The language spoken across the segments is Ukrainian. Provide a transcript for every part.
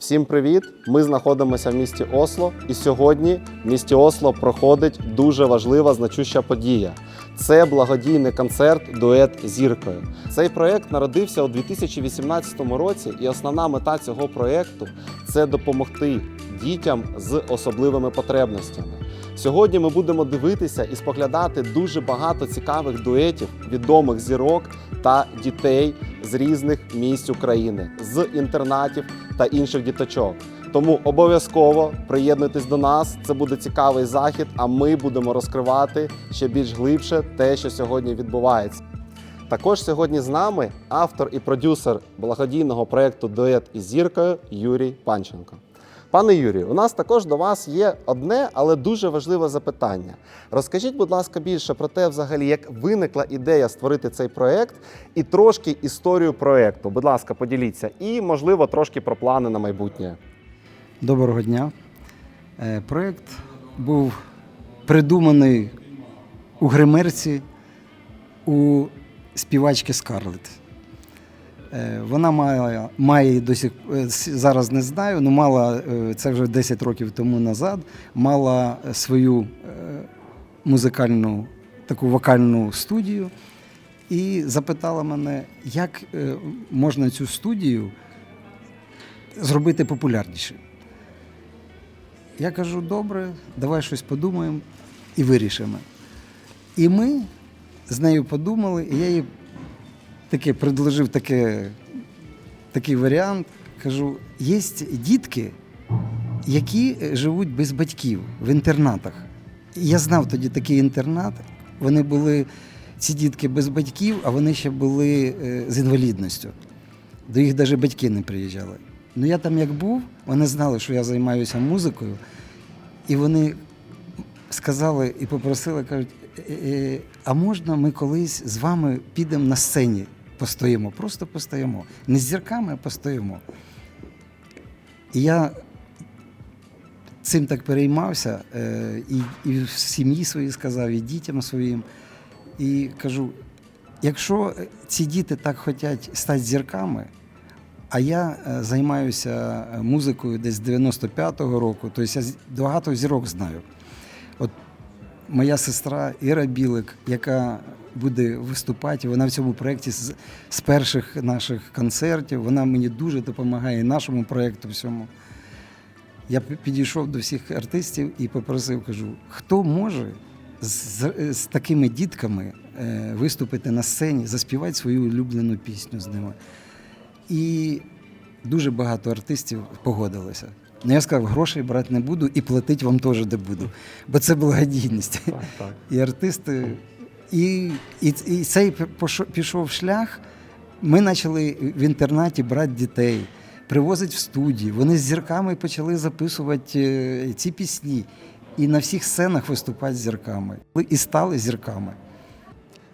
Всім привіт! Ми знаходимося в місті Осло, і сьогодні в місті Осло проходить дуже важлива значуща подія. Це благодійний концерт Дует зіркою. Цей проект народився у 2018 році, і основна мета цього проекту це допомогти дітям з особливими потребностями. Сьогодні ми будемо дивитися і споглядати дуже багато цікавих дуетів відомих зірок та дітей з різних місць України, з інтернатів та інших діточок. Тому обов'язково приєднуйтесь до нас. Це буде цікавий захід. А ми будемо розкривати ще більш глибше те, що сьогодні відбувається. Також сьогодні з нами автор і продюсер благодійного проєкту Дует із зіркою Юрій Панченко. Пане Юрію, у нас також до вас є одне, але дуже важливе запитання. Розкажіть, будь ласка, більше про те, взагалі, як виникла ідея створити цей проєкт, і трошки історію проєкту. Будь ласка, поділіться, і можливо трошки про плани на майбутнє. Доброго дня. Е, Проєкт був придуманий у гримерці у співачки Скарлетт. Е, Вона має, має до сих е, зараз не знаю, але мала е, це вже 10 років тому назад, мала свою музикальну таку вокальну студію і запитала мене, як можна цю студію зробити популярніше. Я кажу, добре, давай щось подумаємо і вирішимо. І ми з нею подумали, і я їй таке предложив таке, такий варіант. Кажу, є дітки, які живуть без батьків в інтернатах. Я знав тоді такий інтернат. Вони були, ці дітки без батьків, а вони ще були е, з інвалідністю. До їх навіть батьки не приїжджали. Ну я там як був, вони знали, що я займаюся музикою, і вони сказали і попросили, кажуть, «Е, е, а можна ми колись з вами підемо на сцені, постоїмо, просто постоїмо. Не з зірками, а постоїмо. І я цим так переймався, е, і, і в сім'ї своїй сказав, і дітям своїм. І кажу: якщо ці діти так хочуть стати зірками, а я е, займаюся е, музикою десь з 95-го року, тобто я багато зірок знаю. От моя сестра Іра Білик, яка буде виступати, вона в цьому проєкті з, з перших наших концертів, вона мені дуже допомагає і нашому проєкту всьому. Я підійшов до всіх артистів і попросив, кажу, хто може з, з, такими дітками е, виступити на сцені, заспівати свою улюблену пісню з ними. І дуже багато артистів погодилося. Ну, я сказав, грошей брати не буду і платити вам теж не буду, бо це благодійність. Так, так. І артисти, і, і, і цей пішов- шлях. Ми почали в інтернаті брати дітей, привозити в студії. Вони з зірками почали записувати е, ці пісні і на всіх сценах виступати з зірками. І стали зірками.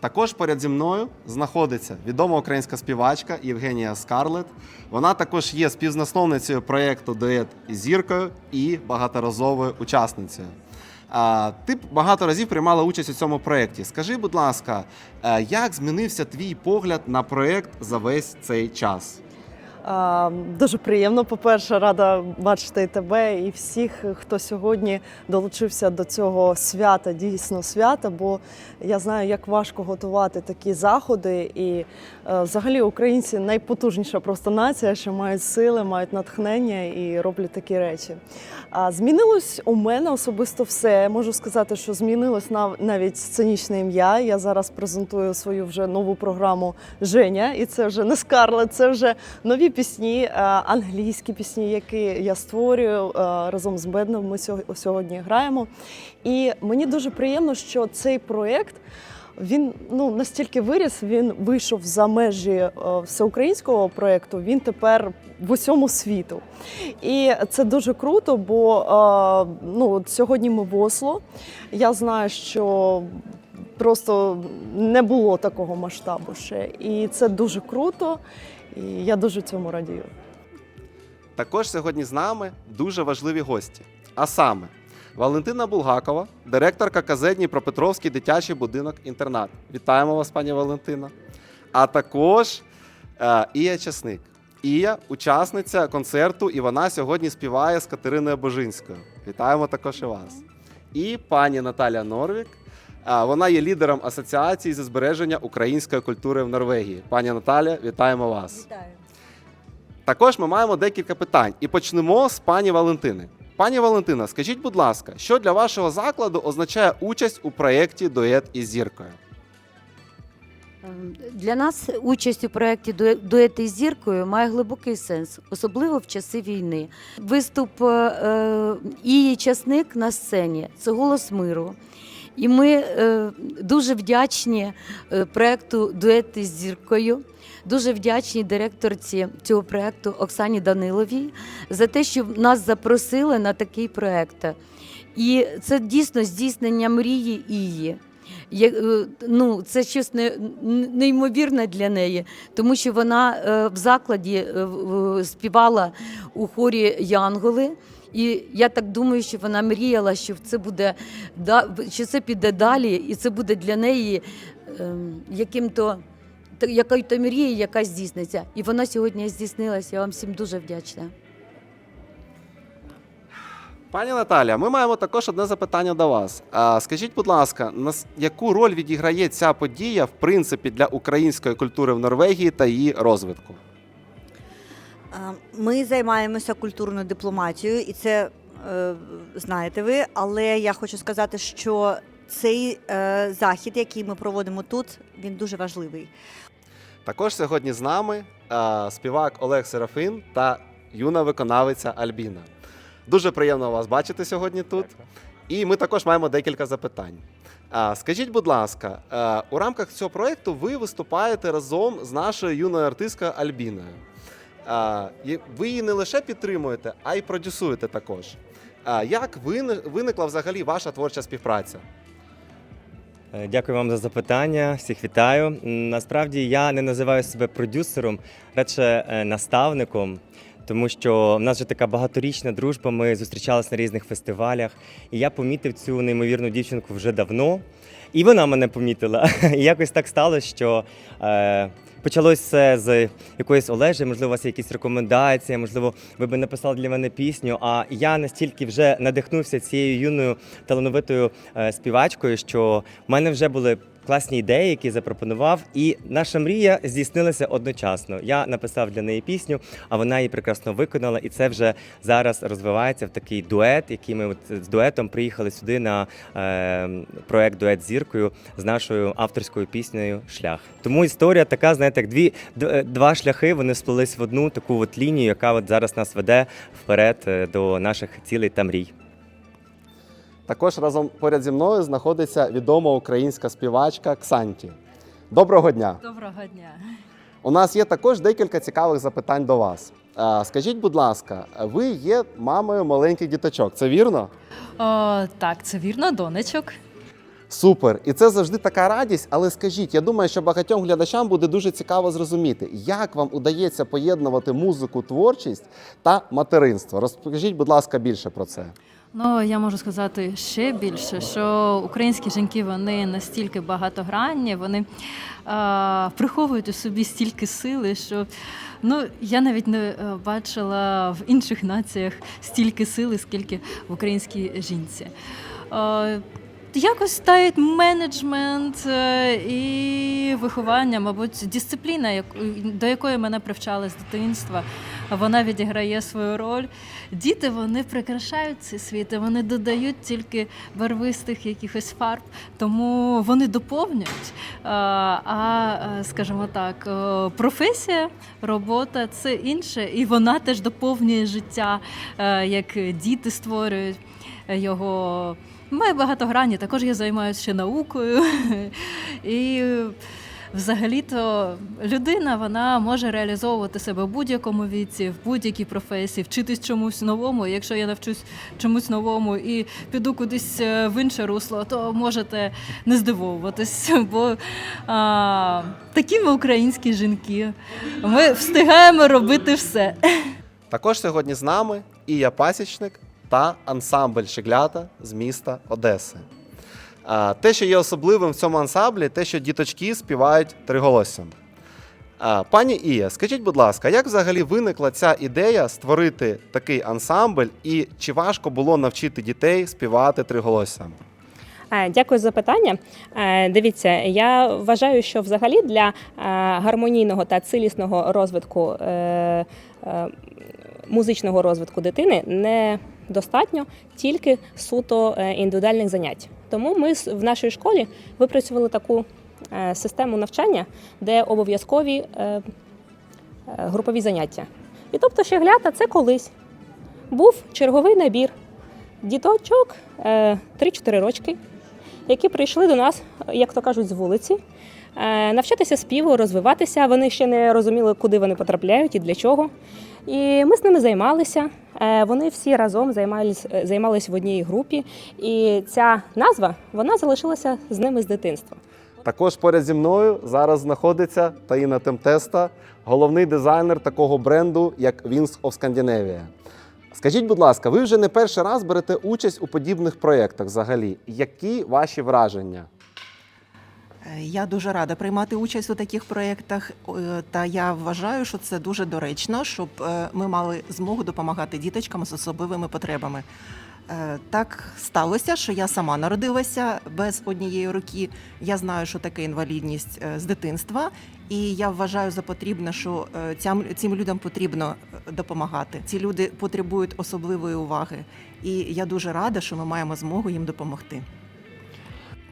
Також поряд зі мною знаходиться відома українська співачка Євгенія Скарлет. Вона також є співзасновницею проєкту Дует із зіркою і багаторазовою учасницею. Ти багато разів приймала участь у цьому проєкті. Скажи, будь ласка, е, як змінився твій погляд на проєкт за весь цей час? Дуже приємно. По-перше, рада бачити і тебе і всіх, хто сьогодні долучився до цього свята, дійсно свята. Бо я знаю, як важко готувати такі заходи. І е, взагалі українці найпотужніша просто нація, що мають сили, мають натхнення і роблять такі речі. Змінилось у мене особисто все. Можу сказати, що змінилось нав- навіть сценічне ім'я. Я зараз презентую свою вже нову програму Женя, і це вже не Скарлет, це вже нові пісні, е, англійські пісні, які я створюю е, разом з Бедном. Ми сьогодні граємо. І мені дуже приємно, що цей проєкт. Він ну настільки виріс, він вийшов за межі е, всеукраїнського проєкту. Він тепер в усьому світу. І це дуже круто, бо ну, сьогодні ми в Осло. Я знаю, що просто не було такого масштабу ще. І це дуже круто. І я дуже цьому радію. Також сьогодні з нами дуже важливі гості. А саме Валентина Булгакова, директорка КЗ Дніпропетровський дитячий будинок інтернат. Вітаємо вас, пані Валентина. А також е, Ія Часник, Ія, учасниця концерту, і вона сьогодні співає з Катериною Божинською. Вітаємо також і вас. І пані Наталя Норвік. Вона є лідером асоціації зі збереження української культури в Норвегії. Пані Наталя, вітаємо вас. Вітаю. Також ми маємо декілька питань і почнемо з пані Валентини. Пані Валентина, скажіть, будь ласка, що для вашого закладу означає участь у проєкті Дует із зіркою? Ем, Для нас участь у проєкті «Дуе- Дуети з зіркою має глибокий сенс, особливо в часи війни. Виступ е, і часник на сцені це голос миру. І ми е, дуже вдячні проекту проєкту Дуети з зіркою. Дуже вдячні директорці цього проекту Оксані Даниловій за те, що нас запросили на такий проект. І це дійсно здійснення мрії Ії. Я, е, ну, це щось не, неймовірне для неї, тому що вона е, в закладі е, співала у хорі Янголи. І я так думаю, що вона мріяла, що це буде що це піде далі, і це буде для неї ем, яким-то якою-то мрією, яка здійсниться. І вона сьогодні здійснилася. Я вам всім дуже вдячна. Пані Наталя, ми маємо також одне запитання до вас. Скажіть, будь ласка, яку роль відіграє ця подія в принципі для української культури в Норвегії та її розвитку? Ми займаємося культурною дипломатією, і це е, знаєте ви. Але я хочу сказати, що цей е, захід, який ми проводимо тут, він дуже важливий. Також сьогодні з нами співак Олег Серафин та юна виконавиця Альбіна. Дуже приємно вас бачити сьогодні тут. І ми також маємо декілька запитань. Скажіть, будь ласка, е, у рамках цього проєкту ви виступаєте разом з нашою юною артисткою Альбіною. Ви її не лише підтримуєте, а й продюсуєте також. Як вини- виникла взагалі ваша творча співпраця? Е, Дякую вам за запитання. Всіх вітаю. Насправді я не називаю себе продюсером, радше е, наставником, тому що в нас вже така багаторічна дружба. Ми зустрічалися на різних фестивалях, і я помітив цю неймовірну дівчинку вже давно. І вона мене помітила. І якось так сталося, що е, почалось все з якоїсь Олежі, можливо, у вас є якісь рекомендації, можливо, ви би написали для мене пісню. А я настільки вже надихнувся цією юною талановитою е, співачкою, що в мене вже були класні ідеї, які запропонував, і наша мрія здійснилася одночасно. Я написав для неї пісню, а вона її прекрасно виконала, і це вже зараз розвивається в такий дует, який ми от з дуетом приїхали сюди на е, проект Дует зіркою з нашою авторською піснею Шлях. Тому історія така, знаєте, як дві е, два шляхи вони сплелись в одну таку от лінію, яка от зараз нас веде вперед е, до наших цілей та мрій. Також разом поряд зі мною знаходиться відома українська співачка Ксанті. Доброго дня! Доброго дня. У нас є також декілька цікавих запитань до вас. Скажіть, будь ласка, ви є мамою маленьких діточок, це вірно? О, так, це вірно, донечок. Супер! І це завжди така радість. Але скажіть, я думаю, що багатьом глядачам буде дуже цікаво зрозуміти, як вам удається поєднувати музику, творчість та материнство. Розкажіть, будь ласка, більше про це. Ну я можу сказати ще більше, що українські жінки вони настільки багатогранні, вони а, приховують у собі стільки сили, що ну я навіть не е, бачила в інших націях стільки сили, скільки в українській жінці. А, Якось та менеджмент е, і виховання, мабуть, дисципліна, до якої мене привчали з дитинства, вона відіграє свою роль. Діти вони прикрашають цей світ, і вони додають тільки барвистих якихось фарб, тому вони доповнюють. А, е, скажімо так, е, професія, робота це інше, і вона теж доповнює життя, е, як діти створюють його. Має багато грані, також я займаюся ще наукою. І взагалі-то людина вона може реалізовувати себе в будь-якому віці, в будь-якій професії, вчитись чомусь новому. Якщо я навчусь чомусь новому і піду кудись е, в інше русло, то можете не здивовуватись, бо а, такі ми українські жінки. Ми встигаємо робити все. Також сьогодні з нами Ія Пасічник та ансамбль Шиглята з міста Одеси. Те, що є особливим в цьому ансамблі, те, що діточки співають триголоссям. Пані Ія, скажіть, будь ласка, як взагалі виникла ця ідея створити такий ансамбль, і чи важко було навчити дітей співати триголоссям? Е, Дякую за питання. Е, Дивіться, я вважаю, що взагалі для е, гармонійного та цілісного розвитку музичного розвитку дитини недостатньо тільки суто е, індивідуальних занять. Тому ми в нашій школі випрацювали таку е, систему навчання, де обов'язкові е, групові заняття. І тобто щеглята це колись був черговий набір діточок е, 3-4 рочки, які прийшли до нас, як то кажуть, з вулиці, навчатися співу, розвиватися. Вони ще не розуміли, куди вони потрапляють і для чого. І ми з ними займалися. Е, Вони всі разом займались, е, займались в одній групі. І ця назва вона залишилася з ними з дитинства. Також поряд зі мною зараз знаходиться Таїна Темтеста, головний дизайнер такого бренду, як Wings of Scandinavia. Скажіть, будь ласка, ви вже не перший раз берете участь у подібних проєктах взагалі. Які ваші враження? Е, Я дуже рада приймати участь у таких проєктах, та я вважаю, що це дуже доречно, щоб е, ми мали змогу допомагати діточкам з особливими потребами. Е, Так сталося, що я сама народилася без однієї руки. Я знаю, що таке інвалідність з дитинства, і я вважаю за потрібне, що цим людям потрібно допомагати. Ці люди потребують особливої уваги, і я дуже рада, що ми маємо змогу їм допомогти.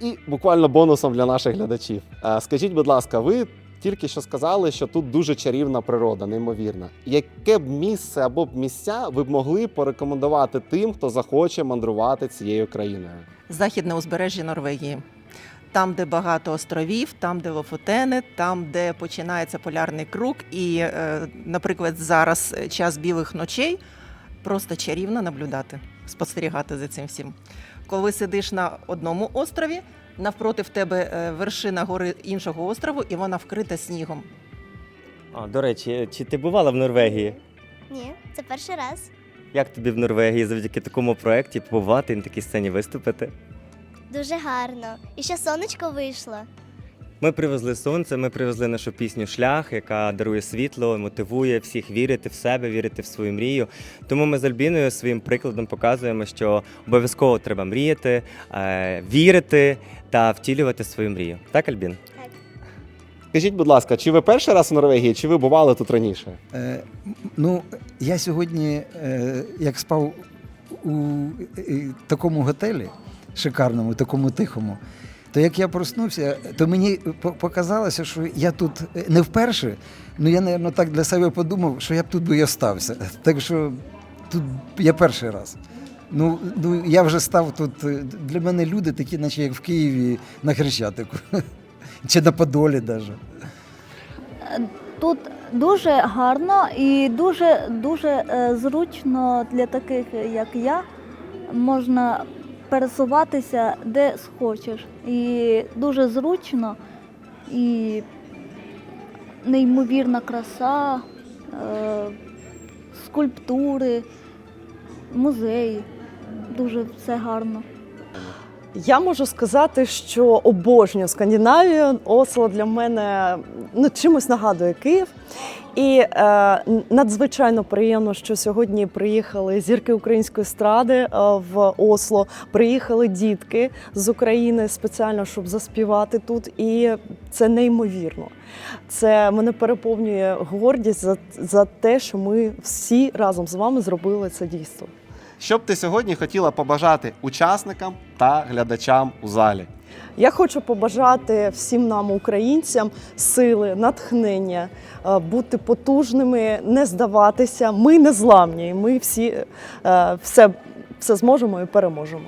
І буквально бонусом для наших глядачів. Е, Скажіть, будь ласка, ви тільки що сказали, що тут дуже чарівна природа, неймовірна. Яке б місце або б місця ви б могли порекомендувати тим, хто захоче мандрувати цією країною? західне узбережжя Норвегії. Там, де багато островів, там, де Лофотени, там, де починається полярний круг, і, е, наприклад, зараз е, час білих ночей просто чарівно наблюдати, спостерігати за цим всім. Коли сидиш на одному острові, навпроти в тебе е, вершина гори іншого острову, і вона вкрита снігом. А, до речі, чи ти бувала в Норвегії? Ні, це перший раз. Як тобі в Норвегії завдяки такому проєкті побувати і на такій сцені виступити? Дуже гарно. І ще сонечко вийшло. Ми привезли сонце, ми привезли нашу пісню Шлях, яка дарує світло, мотивує всіх вірити в себе, вірити в свою мрію. Тому ми з Альбіною своїм прикладом показуємо, що обов'язково треба мріяти, е, вірити та втілювати свою мрію. Так, Альбін? Так. Скажіть, будь ласка, чи ви перший раз у Норвегії, чи ви бували тут раніше? Е, ну, я сьогодні, е, як спав у е, такому готелі, шикарному, такому тихому, то як я проснувся, то мені показалося, що я тут е, не вперше, ну я, мабуть, так для себе подумав, що я б тут би і остався. Так що тут я перший раз. Ну, ну я вже став тут. е, Для мене люди такі, наче як в Києві на Хрещатику. Чи на Подолі навіть. Тут дуже гарно і дуже дуже е, зручно для таких, як я, можна пересуватися де схочеш. І дуже зручно і неймовірна краса, е, скульптури, музеї. Дуже все гарно. Я можу сказати, що обожнюю Скандинавію. Осло для мене ну, чимось нагадує Київ. І е, надзвичайно приємно, що сьогодні приїхали зірки української естради е, в Осло. Приїхали дітки з України спеціально, щоб заспівати тут. І це неймовірно. Це мене переповнює гордість за, за те, що ми всі разом з вами зробили це дійство. Що б ти сьогодні хотіла побажати учасникам та глядачам у залі? Я хочу побажати всім нам, українцям, сили, натхнення, е, бути потужними, не здаватися. Ми не зламні. Ми всі е, все, все зможемо і переможемо.